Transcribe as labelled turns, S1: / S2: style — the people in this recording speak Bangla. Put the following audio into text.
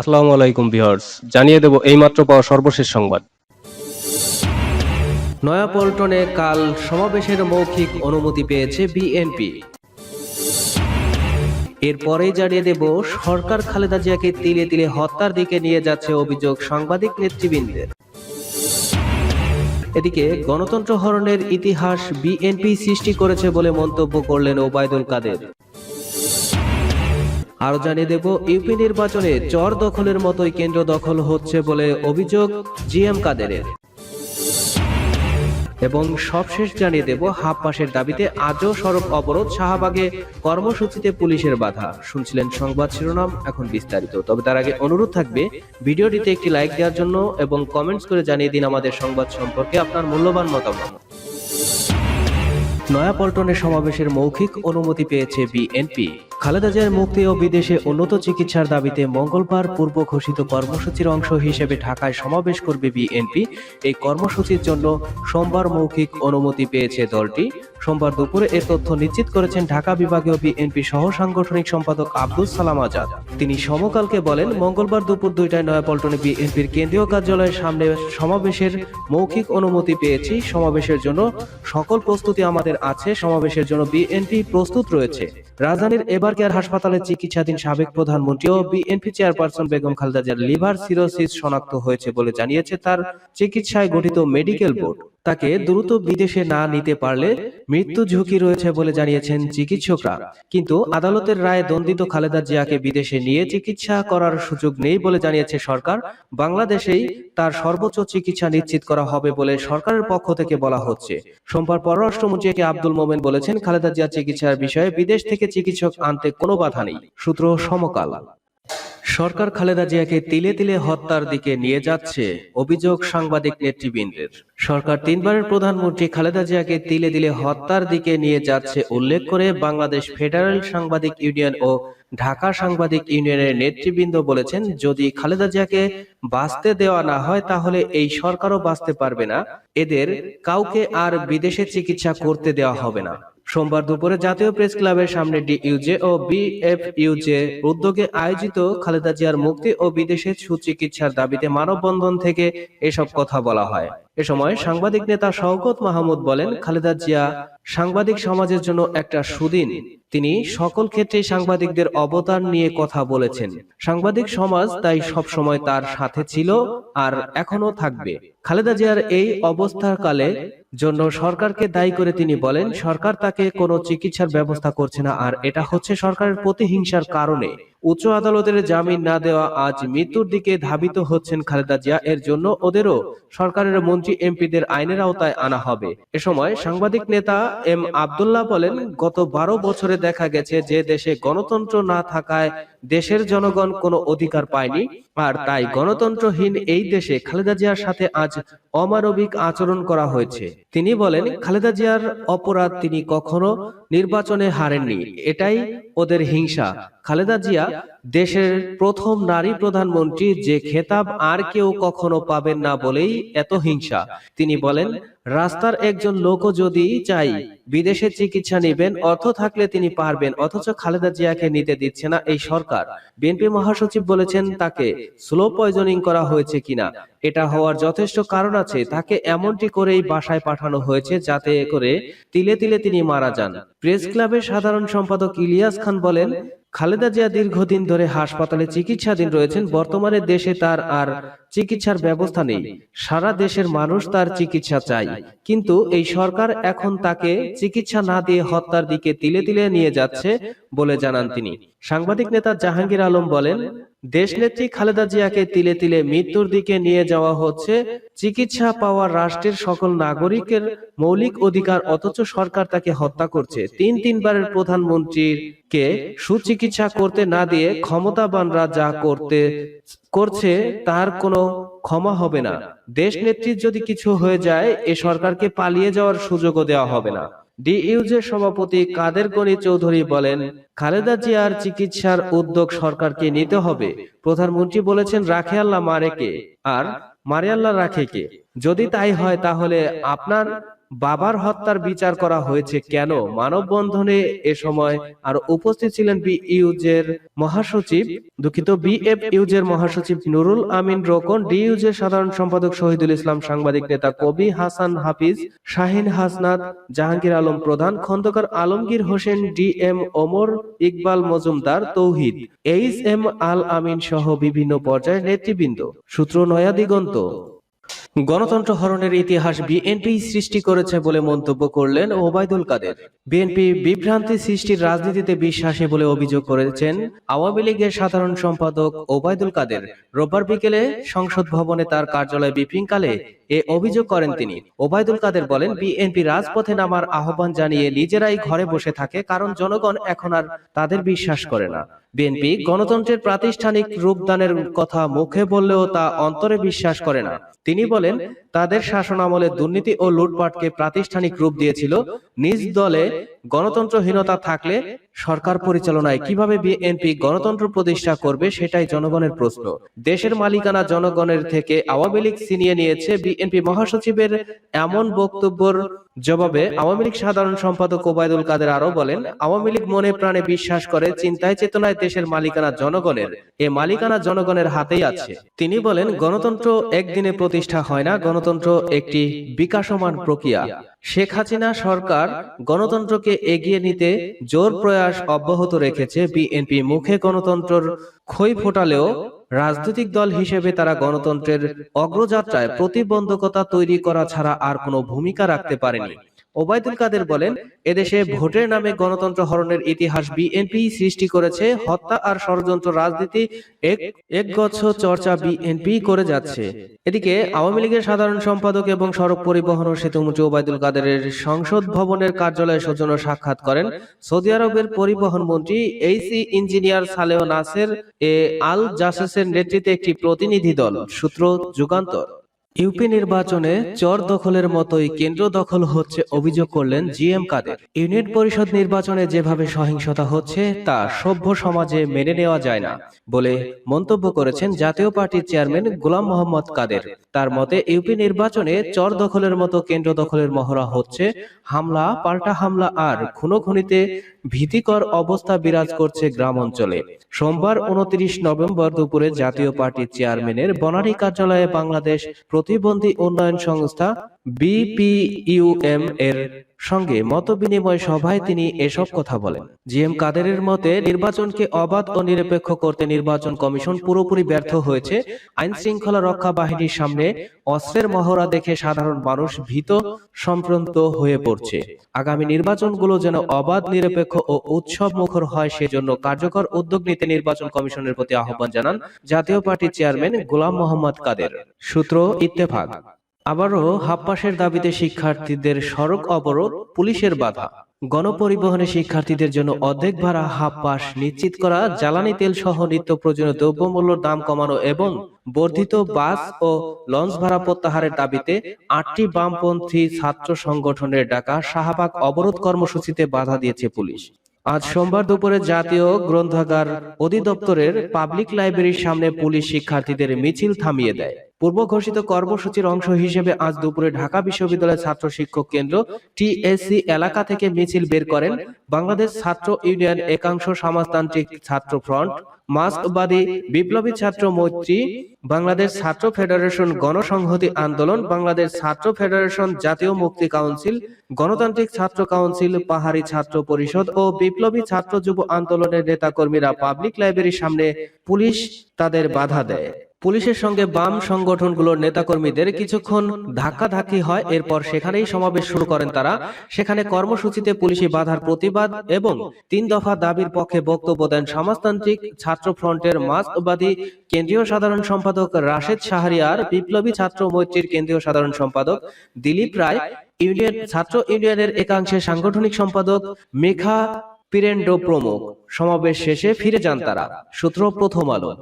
S1: আসসালামু আলাইকুম ভিউয়ার্স জানিয়ে দেব এইমাত্র পাওয়া সর্বশেষ সংবাদ নয়াপল্টনে কাল সমাবেশের মৌখিক অনুমতি পেয়েছে বিএনপি এরপরেই জানিয়ে দেব সরকার খালেদা জিয়াকে তিলে তিলে হত্যার দিকে নিয়ে যাচ্ছে অভিযোগ সাংবাদিক নেতৃবৃন্দের এদিকে গণতন্ত্র হরণের ইতিহাস বিএনপি সৃষ্টি করেছে বলে মন্তব্য করলেন ওবায়দুল কাদের আরও জানিয়ে দেব ইউপি নির্বাচনে চর দখলের মতোই কেন্দ্র দখল হচ্ছে বলে অভিযোগ জিএম কাদেরের এবং সবশেষ জানিয়ে দেব হাফ পাশের দাবিতে আজও সড়ক অবরোধ শাহবাগে কর্মসূচিতে পুলিশের বাধা শুনছিলেন সংবাদ শিরোনাম এখন বিস্তারিত তবে তার আগে অনুরোধ থাকবে ভিডিওটিতে একটি লাইক দেওয়ার জন্য এবং কমেন্টস করে জানিয়ে দিন আমাদের সংবাদ সম্পর্কে আপনার মূল্যবান মতামত নয়াপল্টনে সমাবেশের মৌখিক অনুমতি পেয়েছে বিএনপি খালেদা জিয়ার মুক্তি ও বিদেশে উন্নত চিকিৎসার দাবিতে মঙ্গলবার পূর্ব ঘোষিত কর্মসূচির অংশ হিসেবে ঢাকায় সমাবেশ করবে বিএনপি এই কর্মসূচির জন্য সোমবার মৌখিক অনুমতি পেয়েছে দলটি সোমবার দুপুরে এ তথ্য নিশ্চিত করেছেন ঢাকা বিভাগীয় বিএনপি সহ সাংগঠনিক সম্পাদক আব্দুল সালাম আজাদ তিনি সমকালকে বলেন মঙ্গলবার দুপুর দুইটায় নয়াপল্টনে বিএনপির কেন্দ্রীয় কার্যালয়ের সামনে সমাবেশের মৌখিক অনুমতি পেয়েছি সমাবেশের জন্য সকল প্রস্তুতি আমাদের আছে সমাবেশের জন্য বিএনপি প্রস্তুত রয়েছে রাজধানীর এবার লিভার কেয়ার হাসপাতালে চিকিৎসাধীন সাবেক প্রধানমন্ত্রী ও বিএনপি চেয়ারপারসন বেগম খালেদা জিয়ার লিভার সিরোসিস শনাক্ত হয়েছে বলে জানিয়েছে তার চিকিৎসায় গঠিত মেডিকেল বোর্ড তাকে দ্রুত বিদেশে না নিতে পারলে মৃত্যু ঝুঁকি রয়েছে বলে জানিয়েছেন চিকিৎসকরা কিন্তু আদালতের রায়ে দণ্ডিত খালেদা জিয়াকে বিদেশে নিয়ে চিকিৎসা করার সুযোগ নেই বলে জানিয়েছে সরকার বাংলাদেশেই তার সর্বোচ্চ চিকিৎসা নিশ্চিত করা হবে বলে সরকারের পক্ষ থেকে বলা হচ্ছে সোমবার পররাষ্ট্রমন্ত্রী কে আব্দুল মোমেন বলেছেন খালেদা জিয়া চিকিৎসার বিষয়ে বিদেশ থেকে চিকিৎসক আনতে কোনো বাধা নেই সূত্র সমকাল সরকার খালেদা জিয়াকে তিলে তিলে হত্যার দিকে নিয়ে যাচ্ছে অভিযোগ সাংবাদিক নেতৃবৃন্দের সরকার তিনবারের প্রধানমন্ত্রী খালেদা জিয়াকে তিলে দিলে হত্যার দিকে নিয়ে যাচ্ছে উল্লেখ করে বাংলাদেশ ফেডারেল সাংবাদিক ইউনিয়ন ও ঢাকা সাংবাদিক ইউনিয়নের নেতৃবৃন্দ বলেছেন যদি খালেদা জিয়াকে বাঁচতে দেওয়া না হয় তাহলে এই সরকারও বাঁচতে পারবে না এদের কাউকে আর বিদেশে চিকিৎসা করতে দেওয়া হবে না সোমবার দুপুরে জাতীয় প্রেস ক্লাবের সামনে ডিইউজে ও বিএফইউজে উদ্যোগে আয়োজিত খালেদা জিয়ার মুক্তি ও বিদেশে সুচিকিৎসার দাবিতে মানববন্ধন থেকে এসব কথা বলা হয় এ সময় সাংবাদিক নেতা শওকত মাহমুদ বলেন খালেদা জিয়া সাংবাদিক সমাজের জন্য একটা সুদিন তিনি সকল ক্ষেত্রে সাংবাদিকদের অবদান নিয়ে কথা বলেছেন সাংবাদিক সমাজ তাই সব সময় তার সাথে ছিল আর এখনো থাকবে খালেদা জিয়ার এই অবস্থার কালে জন্য সরকারকে দায়ী করে তিনি বলেন সরকার তাকে কোনো চিকিৎসার ব্যবস্থা করছে না আর এটা হচ্ছে সরকারের প্রতিহিংসার কারণে উচ্চ আদালতের জামিন না দেওয়া আজ মৃত্যুর দিকে ধাবিত হচ্ছেন খালেদা জিয়া এর জন্য ওদেরও সরকারের মন্ত্রী এমপিদের আইনের আওতায় আনা হবে এ সময় সাংবাদিক নেতা এম আবদুল্লাহ বলেন গত বারো বছরে দেখা গেছে যে দেশে গণতন্ত্র না থাকায় দেশের জনগণ কোনো অধিকার পায়নি আর তাই গণতন্ত্রহীন এই দেশে খালেদা জিয়ার সাথে আজ অমানবিক আচরণ করা হয়েছে তিনি বলেন খালেদা জিয়ার অপরাধ তিনি কখনো নির্বাচনে হারেননি এটাই ওদের হিংসা খালেদা জিয়া দেশের প্রথম নারী প্রধানমন্ত্রী যে খেতাব আর কেউ কখনো পাবেন না বলেই এত হিংসা তিনি বলেন রাস্তার একজন লোক যদি চাই বিদেশে চিকিৎসা নেবেন অর্থ থাকলে তিনি পারবেন অথচ খালেদা জিয়াকে নিতে দিচ্ছে না এই সরকার বিএনপি মহাসচিব বলেছেন তাকে স্লো পয়জনিং করা হয়েছে কিনা এটা হওয়ার যথেষ্ট কারণ আছে তাকে এমনটি করেই বাসায় পাঠানো হয়েছে যাতে করে তিলে তিলে তিনি মারা যান প্রেস ক্লাবের সাধারণ সম্পাদক ইলিয়াস খান বলেন খালেদা জিয়া দীর্ঘদিন ধরে হাসপাতালে চিকিৎসাধীন রয়েছেন বর্তমানে দেশে তার আর চিকিৎসার ব্যবস্থা নেই সারা দেশের মানুষ তার চিকিৎসা চাই কিন্তু এই সরকার এখন তাকে চিকিৎসা না দিয়ে হত্যার দিকে তিলে তিলে নিয়ে যাচ্ছে বলে জানান তিনি সাংবাদিক নেতা জাহাঙ্গীর আলম বলেন দেশনেত্রী খালেদা জিয়াকে তিলে তিলে মৃত্যুর দিকে নিয়ে যাওয়া হচ্ছে চিকিৎসা পাওয়া রাষ্ট্রের সকল নাগরিকের মৌলিক অধিকার অথচ সরকার তাকে হত্যা করছে তিন তিনবারের প্রধানমন্ত্রীকে সুচিকিৎসা করতে না দিয়ে ক্ষমতাবানরা যা করতে করছে তার কোনো ক্ষমা হবে না দেশ নেত্রীর যদি কিছু হয়ে যায় এ সরকারকে পালিয়ে যাওয়ার সুযোগও দেওয়া হবে না ডিইউজের সভাপতি কাদের গনি চৌধুরী বলেন খালেদা জিয়ার চিকিৎসার উদ্যোগ সরকারকে নিতে হবে প্রধানমন্ত্রী বলেছেন রাখে আল্লাহ মারেকে আর মারে আল্লাহ রাখেকে যদি তাই হয় তাহলে আপনার বাবার হত্যার বিচার করা হয়েছে কেন মানববন্ধনে এ সময় আর উপস্থিত ছিলেন বি ইউজের মহাসচিব দুঃখিত এফ ইউজের মহাসচিব নুরুল আমিন রোকন ডি ইউজের সাধারণ সম্পাদক শহীদুল ইসলাম সাংবাদিক নেতা কবি হাসান হাফিজ Shahin Hasnat Jahangir Alam Prodhan Khandaker Alamgir Hossain D M Omar Iqbal Majumdar Tauhid H M Al Amin সহ বিভিন্ন পর্যায়ের নেতৃবৃন্দ সূত্র নয়া দিগন্ত গণতন্ত্র হরণের ইতিহাস বিএনপি সৃষ্টি করেছে বলে মন্তব্য করলেন ওবায়দুল কাদের বিএনপি বিভ্রান্তি সৃষ্টির রাজনীতিতে বিশ্বাসী বলে অভিযোগ করেছেন আওয়ামী লীগের সাধারণ সম্পাদক ওবায়দুল কাদের রোববার বিকেলে সংসদ ভবনে তার কার্যালয়ে বিপিংকালে এ অভিযোগ করেন তিনি ওবায়দুল কাদের বলেন বিএনপি রাজপথে নামার আহ্বান জানিয়ে নিজেরাই ঘরে বসে থাকে কারণ জনগণ এখন আর তাদের বিশ্বাস করে না বিএনপি গণতন্ত্রের প্রাতিষ্ঠানিক রূপদানের কথা মুখে বললেও তা অন্তরে বিশ্বাস করে না তিনি বলে বলেন তাদের আমলে দুর্নীতি ও লুটপাটকে প্রাতিষ্ঠানিক রূপ দিয়েছিল নিজ দলে গণতন্ত্রহীনতা থাকলে সরকার পরিচালনায় কিভাবে বিএনপি গণতন্ত্র প্রতিষ্ঠা করবে সেটাই জনগণের প্রশ্ন দেশের মালিকানা জনগণের থেকে আওয়ামী লীগ ছিনিয়ে নিয়েছে বিএনপি মহাসচিবের এমন বক্তব্যের জবাবে আওয়ামী লীগ সাধারণ সম্পাদক ওবায়দুল কাদের আরো বলেন আওয়ামী লীগ মনে প্রাণে বিশ্বাস করে চিন্তায় চেতনায় দেশের মালিকানা জনগণের এ মালিকানা জনগণের হাতেই আছে তিনি বলেন গণতন্ত্র একদিনে প্রতিষ্ঠা হয় না গণতন্ত্র একটি বিকাশমান প্রক্রিয়া শেখ হাসিনা সরকার গণতন্ত্রকে এগিয়ে নিতে জোর প্রয়াস অব্যাহত রেখেছে বিএনপি মুখে গণতন্ত্রের ক্ষয় ফোটালেও রাজনৈতিক দল হিসেবে তারা গণতন্ত্রের অগ্রযাত্রায় প্রতিবন্ধকতা তৈরি করা ছাড়া আর কোনো ভূমিকা রাখতে পারেনি ওবায়দুল কাদের বলেন এদেশে ভোটের নামে গণতন্ত্র হরণের ইতিহাস বিএনপি সৃষ্টি করেছে হত্যা আর ষড়যন্ত্র রাজনীতি এক একগচ্ছ চর্চা বিএনপি করে যাচ্ছে এদিকে আওয়ামী লীগের সাধারণ সম্পাদক এবং সড়ক পরিবহন ও সেতুমন্ত্রী ওবায়দুল কাদেরের সংসদ ভবনের কার্যালয়ে সৌজন্য সাক্ষাৎ করেন সৌদি আরবের পরিবহন মন্ত্রী এইসি ইঞ্জিনিয়ার সালেহ নাসের এ আল জাসেসের নেতৃত্বে একটি প্রতিনিধি দল সূত্র যুগান্তর ইউপি নির্বাচনে চর দখলের মতোই কেন্দ্র দখল হচ্ছে অভিযোগ করলেন জিএম কাদের ইউনিট পরিষদ নির্বাচনে যেভাবে সহিংসতা হচ্ছে তা সভ্য সমাজে মেনে নেওয়া যায় না বলে মন্তব্য করেছেন জাতীয় পার্টির চেয়ারম্যান গোলাম মোহাম্মদ কাদের তার মতে ইউপি নির্বাচনে চর দখলের মতো কেন্দ্র দখলের মহড়া হচ্ছে হামলা পাল্টা হামলা আর খুনোখুনিতে ভীতিকর অবস্থা বিরাজ করছে গ্রাম অঞ্চলে সোমবার উনত্রিশ নভেম্বর দুপুরে জাতীয় পার্টির চেয়ারম্যানের বনানী কার্যালয়ে বাংলাদেশ প্রতিবন্ধী উন্নয়ন সংস্থা বিপিইউএম এর সঙ্গে মতবিনিময় সভায় তিনি এসব কথা বলেন জি এম কাদেরের মতে নির্বাচনকে অবাধ ও নিরপেক্ষ করতে নির্বাচন কমিশন পুরোপুরি ব্যর্থ হয়েছে আইন শৃঙ্খলা রক্ষা বাহিনীর সামনে অস্ত্রের মহড়া দেখে সাধারণ মানুষ ভীত সম্প্রান্ত হয়ে পড়ছে আগামী নির্বাচনগুলো যেন অবাধ নিরপেক্ষ ও উৎসব মুখর হয় সেজন্য কার্যকর উদ্যোগ নিতে নির্বাচন কমিশনের প্রতি আহ্বান জানান জাতীয় পার্টির চেয়ারম্যান গোলাম মোহাম্মদ কাদের সূত্র ইত্তেফাক আবারও হাফপাসের দাবিতে শিক্ষার্থীদের সড়ক অবরোধ পুলিশের বাধা গণপরিবহনে শিক্ষার্থীদের জন্য অর্ধেক ভাড়া হাপ্পাস নিশ্চিত করা জ্বালানি তেল সহ নিত্য প্রয়োজনীয় দ্রব্যমূল্য দাম কমানো এবং বর্ধিত বাস ও লঞ্চ ভাড়া প্রত্যাহারের দাবিতে আটটি বামপন্থী ছাত্র সংগঠনের ডাকা শাহবাগ অবরোধ কর্মসূচিতে বাধা দিয়েছে পুলিশ আজ সোমবার দুপুরে জাতীয় গ্রন্থাগার অধিদপ্তরের পাবলিক লাইব্রেরির সামনে পুলিশ শিক্ষার্থীদের মিছিল থামিয়ে দেয় পূর্ব ঘোষিত কর্মসূচির অংশ হিসেবে আজ দুপুরে ঢাকা বিশ্ববিদ্যালয়ের ছাত্র শিক্ষক কেন্দ্র টিএসসি এলাকা থেকে মিছিল বের করেন বাংলাদেশ ছাত্র ইউনিয়ন একাংশ সমাজতান্ত্রিক ছাত্র ফ্রন্ট মাস্কবাদী বিপ্লবী ছাত্র মৈত্রী বাংলাদেশ ছাত্র ফেডারেশন গণসংহতি আন্দোলন বাংলাদেশ ছাত্র ফেডারেশন জাতীয় মুক্তি কাউন্সিল গণতান্ত্রিক ছাত্র কাউন্সিল পাহাড়ি ছাত্র পরিষদ ও বিপ্লবী ছাত্র যুব আন্দোলনের নেতাকর্মীরা পাবলিক লাইব্রেরির সামনে পুলিশ তাদের বাধা দেয় পুলিশের সঙ্গে বাম সংগঠনগুলোর নেতাকর্মীদের কিছুক্ষণ ধাক্কাধাক্কি হয় এরপর সেখানেই সমাবেশ শুরু করেন তারা সেখানে কর্মসূচিতে পুলিশি বাধার প্রতিবাদ এবং তিন দফা দাবির পক্ষে বক্তব্য দেন সমাজতান্ত্রিক ছাত্র ফ্রন্টের মার্ক্সবাদী কেন্দ্রীয় সাধারণ সম্পাদক রাশেদ শাহরিয়ার বিপ্লবী ছাত্র মৈত্রীর কেন্দ্রীয় সাধারণ সম্পাদক দিলীপ রায় ইউনিয়ন ছাত্র ইউনিয়নের একাংশের সাংগঠনিক সম্পাদক মেঘা পিরেন্ডো প্রমুখ সমাবেশ শেষে ফিরে যান তারা সূত্র প্রথম আলো